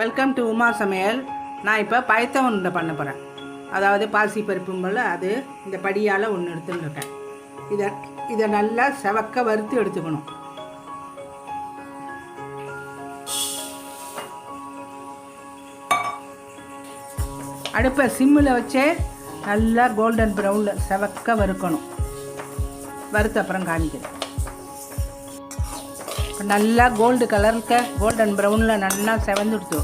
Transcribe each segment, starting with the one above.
Welcome to Uma சமையல். நான் இப்போ பயத்தம் உருண்டை பண்ண போகிறேன் அதாவது பாசி பருப்பும் போல் அது இந்த படியால் ஒன்று எடுத்துன்னு இருக்கேன் இதை இதை நல்லா செவக்க வறுத்து எடுத்துக்கணும். அடுப்பை சிம்மில் வச்சே நல்லா கோல்டன் ப்ரௌனில் செவக்க வறுக்கணும். வறுத்த அப்புறம் காமிக்கிறேன். நல்லா கோல்டு கலருக்கு கோல்டன் ப்ரௌனில் நல்லா செவந்துடுத்து.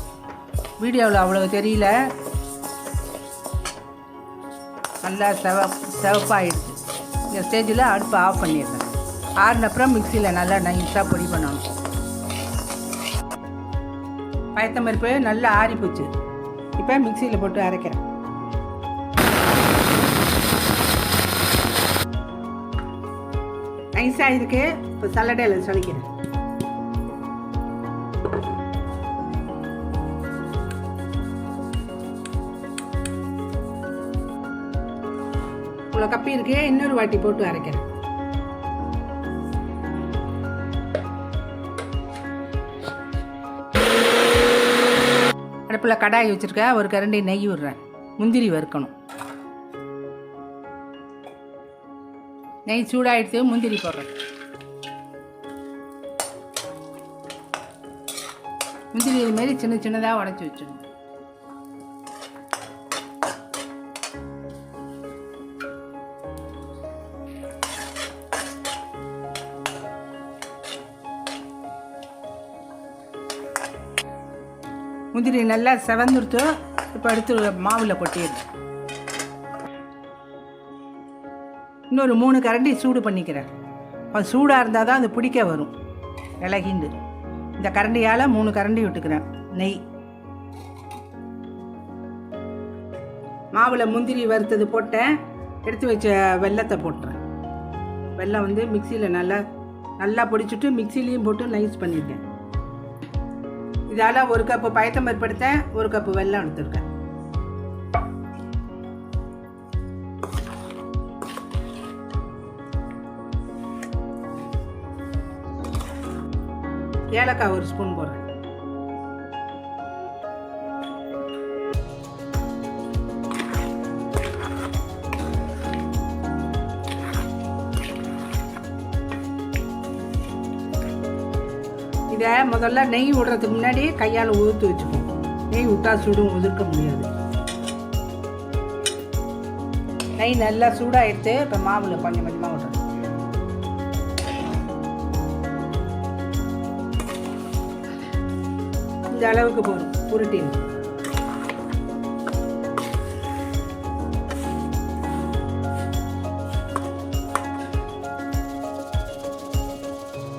வீடியோவில் அவ்வளோ தெரியல. நல்லா செவ செவப்பாயிடுச்சு. இந்த ஸ்டேஜில் அடுப்பு ஆஃப் பண்ணிடுறேன். ஆறுனப்புறம் மிக்சியில் நல்லா நைஸாக பொடி பண்ணணும். பயத்தம்பருப்பு நல்லா ஆறி போச்சு. இப்போ மிக்சியில் போட்டு அரைக்கிறேன். நைஸாக இருக்கு. இப்போ சல்லடையில் சொல்லிக்கிறேன். இவ்வளோ கப்பி இருக்கு. இன்னொரு வாட்டி போட்டு அரைக்கிறேன். அடுப்பில் கடாய் வச்சுருக்கேன் ஒரு கரண்டி நெய் விடுறேன். முந்திரி வறுக்கணும். நெய் சூடாயிடுத்து முந்திரி போடுறேன். முந்திரி இதுமாரி சின்ன சின்னதாக உடச்சி வச்சிடணும். முந்திரி நல்லா செவந்துருத்து இப்போ எடுத்து மாவில் கொட்டிடுறேன் இன்னொரு மூணு கரண்டி சூடு பண்ணிக்கிறேன். அது சூடாக இருந்தால் தான் அது பிடிக்க வரும். இலகிண்டு. இந்த கரண்டியால் மூணு கரண்டி விட்டுக்கிறேன். நெய். மாவில் முந்திரி வறுத்தது போட்டேன். எடுத்து வச்ச வெல்லத்தை போட்டுறேன். வெல்லம் வந்து மிக்சியில் நல்லா நல்லா பொடிச்சுட்டு மிக்சிலையும் போட்டு நைஸ் பண்ணியிருக்கேன் இதால் ஒரு கப்பு பயத்தம் பருப்பு ஒரு கப்பு வெள்ளம் எடுத்துருக்கேன். ஏலக்காய் ஒரு ஸ்பூன் போடுறேன். இதை முதல்ல நெய் விடுறதுக்கு முன்னாடி கையால் ஊற்றி வச்சுப்போம் நெய் விட்டா சுடும் உதிர்க்க முடியாது. நெய் நல்லா சூடாகிடுத்து இப்போ மாவில் கொஞ்சம் கொஞ்சமாக விடுறேன் இந்த அளவுக்கு போதும். உருட்டின்னு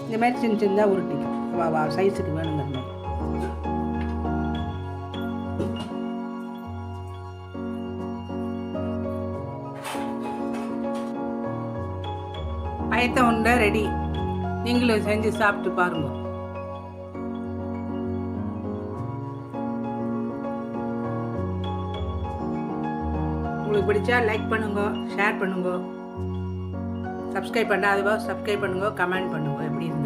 இந்த மாதிரி சின்ன சின்னதாக உருட்டிக்கும் சைஸுக்கு வேணுங்கிற மாதிரி பயத்த உண்டை ரெடி நீங்களும் செஞ்சு சாப்பிட்டு பாருங்க. உங்களுக்கு பிடிச்சா லைக் பண்ணுங்க ஷேர் பண்ணுங்க. சப்ஸ்கிரைப் பண்ணாதவோ சப்ஸ்கிரைப் பண்ணுங்க கமெண்ட் பண்ணுங்க எப்படி இருந்து